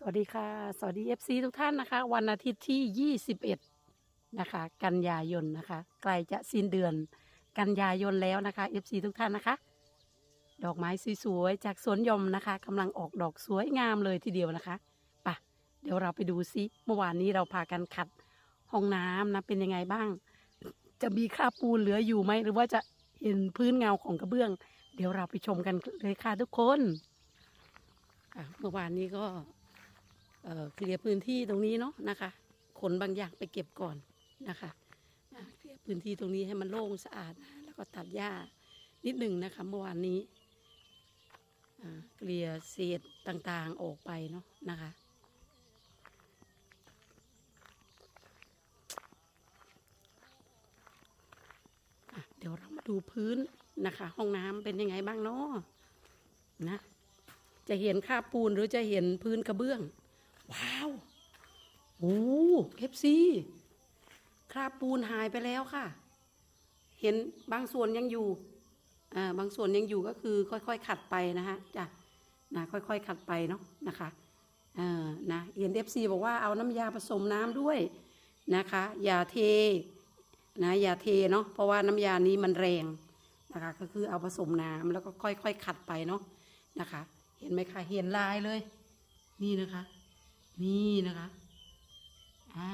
สวัสดีค่ะ สวัสดี FC ทุกท่านนะคะ วันอาทิตย์ที่ 21 นะคะ กันยายนนะคะ ใกล้จะสิ้นเดือนกันยายนแล้วนะคะ FC ทุกท่านนะคะ ดอกไม้สวยๆจากสวนยมนะคะกำลังออกดอกสวยงามเลยทีเดียวนะคะปะเดี๋ยวเราไปดูซิเมื่อวานนี้เราพากันขัดห้องน้ำนะเป็นยังไงบ้าง จะมีคราบปูนเหลืออยู่ไหมหรือว่าจะเห็นพื้นเงาของกระเบื้อง เดี๋ยวเราไปชมกันเลยค่ะทุกคนเมื่อวานนี้ก็ เคลียร์พื้นที่ตรงนี้เนาะนะคะขนบางอย่างไปเก็บก่อนนะคะเคลียร์พื้นที่ตรงนี้ให้มันโล่งสะอาดนะแล้วก็ตัดหญ้านิดหนึ่งนะคะเมื่อวานนี้เคลียร์เศษต่างๆออกไปเนาะนะคะ เดี๋ยวเรามาดูพื้นนะคะ ห้องน้ำเป็นยังไงบ้างเนาะนะ จะเห็นคาบปูนหรือจะเห็นพื้นกระเบื้อง ว้าวโอ้เอฟซีคราบปูนหายไปแล้วค่ะ เห็นบางส่วนยังอยู่อ่าบางส่วนยังอยู่ก็คือค่อยๆขัดไปนะฮะจ้ะนะค่อยๆขัดไปเนาะนะคะอ่านะเห็นเอฟซีบอกว่าเอาน้ำยาผสมน้ำด้วยนะคะ อย่าเทนะอย่าเทเนาะเพราะว่าน้ำยานี้มันแรงนะคะก็คือเอาผสมน้ำแล้วก็ค่อยๆขัดไปเนาะนะคะ เห็นไหมคะเห็นลายเลย นี่นะคะ นี่นะคะอ่า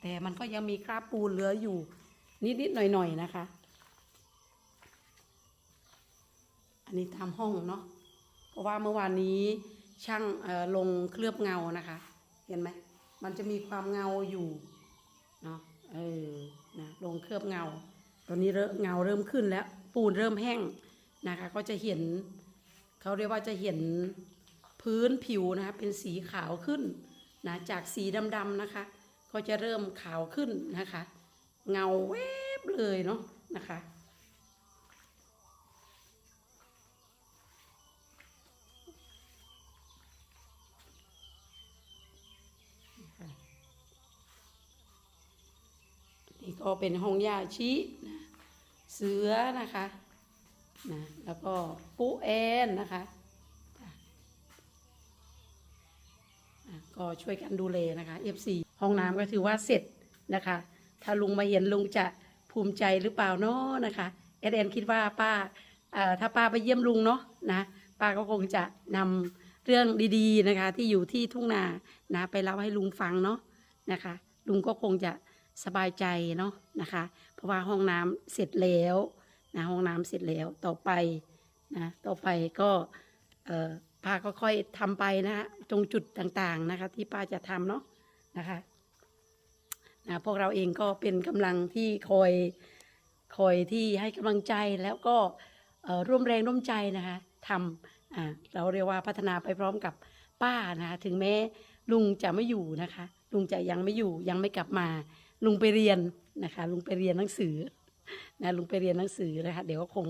แต่มันก็ยังมีคราบปูนเหลืออยู่ นิดๆหน่อยๆนะคะ อันนี้ทำห้องเนาะเพราะว่าเมื่อวานนี้ช่างลงเคลือบเงานะคะ เห็นไหมมันจะมีความเงาอยู่เนาะเออนะลงเคลือบเงา ตอนนี้เงาเริ่มขึ้นแล้ว ปูนเริ่มแห้งนะคะ ก็จะเห็นเขาเรียกว่าจะเห็น พื้นผิวนะคะเป็นสีขาวขึ้นนะจากสีดำๆนะคะ ก็จะเริ่มขาวขึ้นนะคะ เงาแวบเลยเนาะนะคะนี่ก็เป็นห้องยาชินะเสือนะคะนะแล้วก็ปูแอนนะคะจ้ะอะ ก็ช่วยกันดูแลนะคะ FC ห้องน้ำก็ถือว่าเสร็จนะคะ ถ้าลุงมาเห็นลุงจะภูมิใจหรือเปล่าเนาะนะคะเอดแอนคิดว่าป้าถ้าป้าไปเยี่ยมลุงเนาะนะป้าก็คงจะนำเรื่องดีๆนะคะ ที่อยู่ที่ทุ่งนานะไปเล่าให้ลุงฟังเนาะนะคะ ลุงก็คงจะสบายใจเนาะนะคะ เพราะว่าห้องน้ำเสร็จแล้วนะห้องน้ำเสร็จแล้วต่อไปนะต่อไปก็เอ่อ ป้าก็ค่อยทำไปนะฮะตรงจุดต่างๆนะคะ ที่ป้าจะทำเนาะนะคะนะพวกเราเองก็เป็นกำลังที่คอยคอยที่ให้กำลังใจแล้วก็ร่วมแรงร่วมใจนะคะทำอ่าเราเรียกว่าพัฒนาไปพร้อมกับป้านะคะถึงแม้ลุงจะไม่อยู่นะคะ ลุงจะยังไม่อยู่ยังไม่กลับมา ลุงไปเรียนนะคะ ลุงไปเรียนหนังสือนะลุงไปเรียนหนังสือนะคะเดี๋ยวก็คง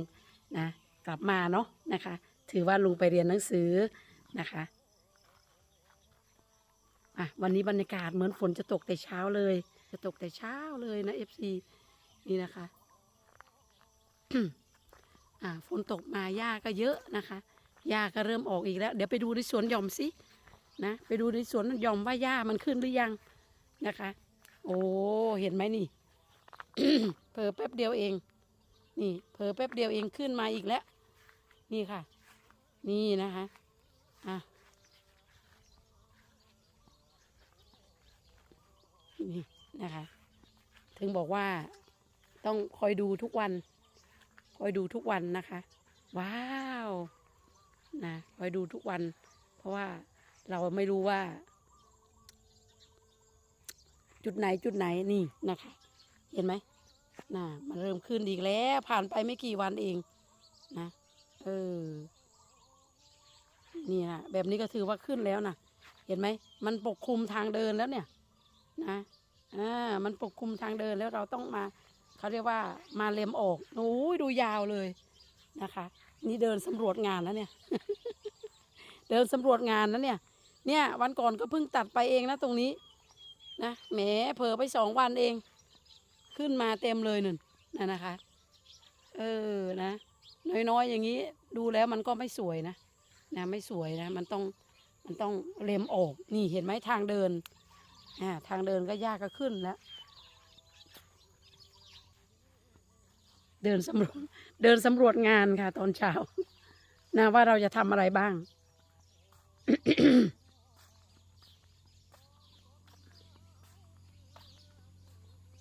นะกลับมาเนาะนะคะ ถือว่าลุงไปเรียนหนังสือนะคะอะวันนี้บรรยากาศเหมือนฝนจะตกแต่เช้าเลย จะตกแต่เช้าเลยนะเอฟซีนี่นะคะอ่าฝนตกมาหญ้าก็เยอะนะคะหญ้าก็เริ่มออกอีกแล้ว เดี๋ยวไปดูในสวนหย่อมสินะไปดูในสวนหย่อมว่าหญ้ามันขึ้นหรือยังนะคะ โอ้เห็นไหมนี่เผลอแป๊บเดียวเอง นี่เผลอแป๊บเดียวเองขึ้นมาอีกแล้ว นี่ค่ะ นี่นะคะอะนี่นะคะ ถึงบอกว่าต้องคอยดูทุกวัน คอยดูทุกวันนะคะ ว้าวนะคอยดูทุกวัน เพราะว่าเราไม่รู้ว่า จุดไหนจุดไหนนี่นะคะ เห็นไหมน่ะมันเริ่มขึ้นอีกแล้ว ผ่านไปไม่กี่วันเอง นะ เออ นี่นะแบบนี้ก็ถือว่าขึ้นแล้วนะเห็นไหมมันปกคลุมทางเดินแล้วเนี่ยนะอ่ามันปกคลุมทางเดินแล้วเราต้องมาเขาเรียกว่ามาเล็มออกโอ้ยดูยาวเลยนะคะ นี่เดินสำรวจงานแล้วเนี่ย เดินสำรวจงานแล้วเนี่ย เนี่ย วันก่อนก็เพิ่งตัดไปเองนะตรงนี้นะแหมเผลอไปสองวันเอง ขึ้นมาเต็มเลยนึ่นน่ะนะคะ เออนะ น้อยๆอย่างนี้ ดูแล้วมันก็ไม่สวยนะ นะไม่สวยนะมันต้องมันต้องเล็มออกนี่เห็นไหมทางเดินอ่าทางเดินก็ยากก็ขึ้นแล้วเดินสำรวจเดินสำรวจงานค่ะ ตอนเช้านะว่าเราจะทำอะไรบ้าง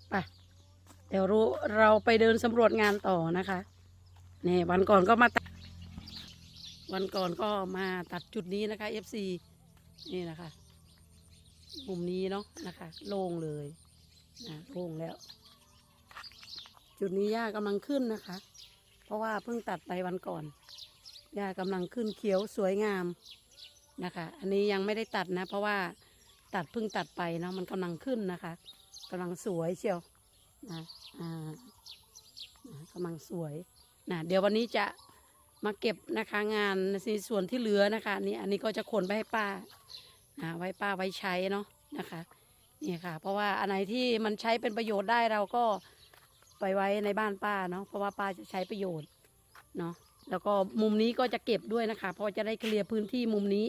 ไปเดี๋ยวรู้เราไปเดินสำรวจงานต่อนะคะนี่วันก่อนก็มาตัด วันก่อนก็มาตัดจุดนี้นะคะ FC นี่นะคะ มุมนี้เนาะนะคะ โล่งเลยนะโล่งแล้ว จุดนี้หญ้ากำลังขึ้นนะคะ เพราะว่าเพิ่งตัดไปวันก่อนหญ้ากำลังขึ้นเขียวสวยงามนะคะ อันนี้ยังไม่ได้ตัดนะ เพราะว่าตัดเพิ่งตัดไปเนาะมันกำลังขึ้นนะคะกำลังสวยเชียวนะอ่านะกำลังสวยนะเดี๋ยววันนี้จะ มาเก็บนะคะงานในส่วนที่เหลือนะคะนี่อันนี้ก็จะขนไปให้ป้านะไว้ป้าไว้ใช้เนาะนะคะนี่ค่ะ เพราะว่าอันไหนที่มันใช้เป็นประโยชน์ได้เราก็ไปไว้ในบ้านป้าเนาะเพราะว่าป้าจะใช้ประโยชน์เนาะแล้วก็มุมนี้ก็จะเก็บด้วยนะคะ เพราะจะได้เคลียร์พื้นที่มุมนี้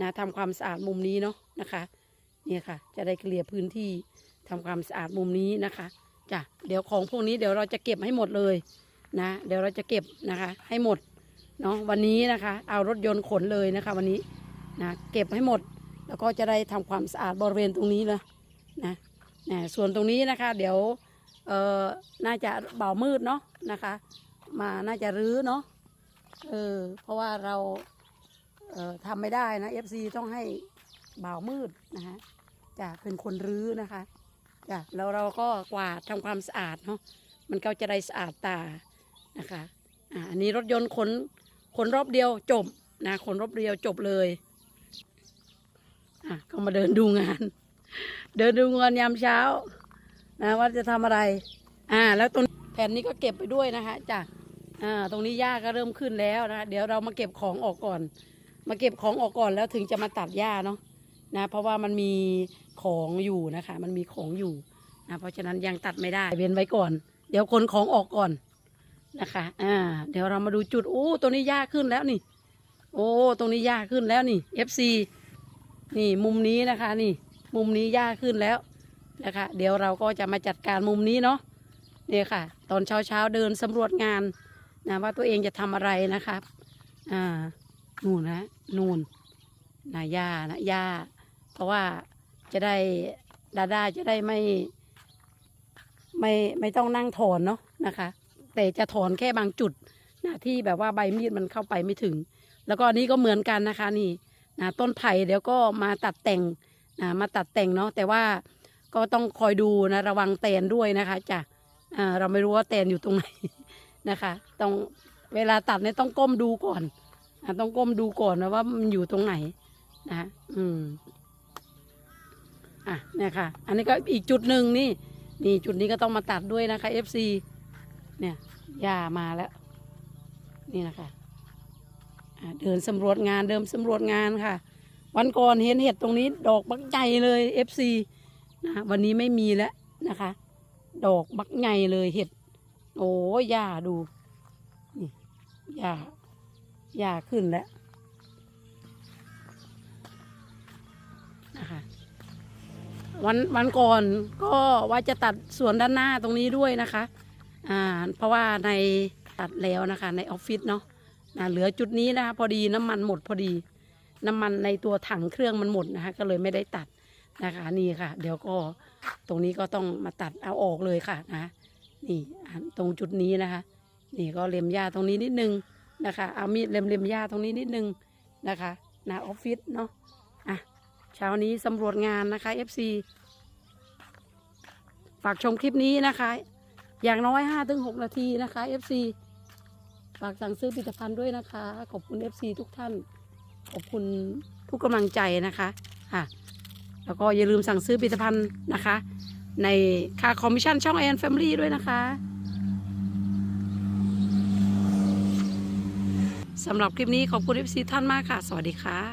นะทำความสะอาดมุมนี้เนาะนะคะเนี่ยค่ะ จะได้เคลียร์พื้นที่ทำความสะอาดมุมนี้นะคะจ้ะเดี๋ยวของพวกนี้เดี๋ยวเราจะเก็บให้หมดเลยนะ เดี๋ยวเราจะเก็บนะคะ ให้หมด เนาะวันนี้นะคะ เอารถยนต์ขนเลยนะคะ วันนี้นะเก็บให้หมดแล้วก็จะได้ทำความสะอาดบริเวณตรงนี้นะนะนะส่วนตรงนี้นะคะ เดี๋ยวเอ่อน่าจะเบามืดเนาะนะคะ มาน่าจะรื้อเนาะเออเพราะว่าเราเอ่อทำไม่ได้นะ FC ต้องให้เบามืดนะฮะจะเป็นคนรื้อนะคะจ้ะแล้วเราก็กวาดทำความสะอาดเนาะมันก็จะได้สะอาดตานะคะอ่าอันนี้รถยนต์ขน ขนรอบเดียวจบนะขนรอบเดียวจบเลยอะก็มาเดินดูงาน เดินดูงานยามเช้า นะว่าจะทำอะไร อ่า แล้วตรงแผ่นนี้ก็เก็บไปด้วยนะคะจ้ะอ่าตรงนี้หญ้าก็เริ่มขึ้นแล้วนะคะเดี๋ยวเรามาเก็บของออกก่อน มาเก็บของออกก่อนแล้วถึงจะมาตัดหญ้าเนาะนะเพราะว่ามันมีของอยู่นะคะ มันมีของอยู่นะเพราะฉะนั้นยังตัดไม่ได้เว้นไว้ก่อน เดี๋ยวคนของออกก่อน นะคะ อ่า เดี๋ยวเรามาดูจุด โอ้ตรงนี้หญ้าขึ้นแล้วนี่ โอ้ ตรงนี้หญ้าขึ้นแล้วนี่ FC นี่มุมนี้นะคะ นี่ มุมนี้หญ้าขึ้นแล้วนะคะ เดี๋ยวเราก็จะมาจัดการมุมนี้เนาะเนี่ยค่ะ ตอนเช้าเช้าเดินสำรวจงานนะว่าตัวเองจะทำอะไรนะครับ อ่า นู่นนะ นู่นนะหญ้านะหญ้าเพราะว่าจะได้ดาด้าจะได้ไม่ ไม่ไม่ต้องนั่งถอนเนาะนะคะ แต่จะถอนแค่บางจุดนะที่แบบว่าใบมีดมันเข้าไปไม่ถึง แล้วก็อันนี้ก็เหมือนกันนะคะนี่นะต้นไผ่เดี๋ยวก็มาตัดแต่งนะมาตัดแต่งเนาะแต่ว่าก็ต้องคอยดูนะระวังแตนด้วยนะคะจ้ะเราไม่รู้ว่าแตนอยู่ตรงไหนนะคะต้องเวลาตัดเนี่ยต้องก้มดูก่อนอต้องก้มดูก่อนนะว่ามันอยู่ตรงไหนนะอืมอะเนี่ยค่ะ อันนี้ก็อีกจุดหนึ่งนี่ นี่จุดนี้ก็ต้องมาตัดด้วยนะคะ FC เนี่ย หญ้ามาแล้ว นี่นะคะเดินสำรวจงานเดินสำรวจงานค่ะ วันก่อนเห็นเห็ดตรงนี้ ดอกบักใหญ่เลย FC นะวันนี้ไม่มีแล้วนะคะ ดอกบักใหญ่เลยเห็ด โอ้ยหญ้าดูนี่หญ้าหญ้าขึ้นแล้วนะคะวันวันก่อนก็ว่าจะตัดสวนด้านหน้าตรงนี้ด้วยนะคะ อ่าเพราะว่าในตัดแล้วนะคะในออฟฟิศเนาะนะเหลือจุดนี้นะคะพอดีน้ำมันหมดพอดี น้ำมันในตัวถังเครื่องมันหมดนะคะก็เลยไม่ได้ตัดนะคะนี่ค่ะ เดี๋ยวก็ตรงนี้ก็ต้องมาตัดเอาออกเลยค่ะนะนี่ตรงจุดนี้นะคะ นี่ก็เล็มหญ้าตรงนี้นิดนึงนะคะเอามีดเล็มเล็มหญ้าตรงนี้นิดนึงนะคะนะออฟฟิศเนาะอะเช้านี้สำรวจงานนะคะ FC ฝากชมคลิปนี้นะคะ อย่างน้อย5ถึง6นาทีนะคะ FC ฝากสั่งซื้อผลิตภัณฑ์ด้วยนะคะ ขอบคุณ FC ทุกท่าน ขอบคุณทุกกำลังใจนะคะค่ะแล้วก็อย่าลืมสั่งซื้อผลิตภัณฑ์นะคะ ในค่าคอมมิชชั่นช่องแอนแฟมิลี่ด้วยนะคะสำหรับคลิปนี้ขอบคุณ FC ท่านมากค่ะ สวัสดีค่ะ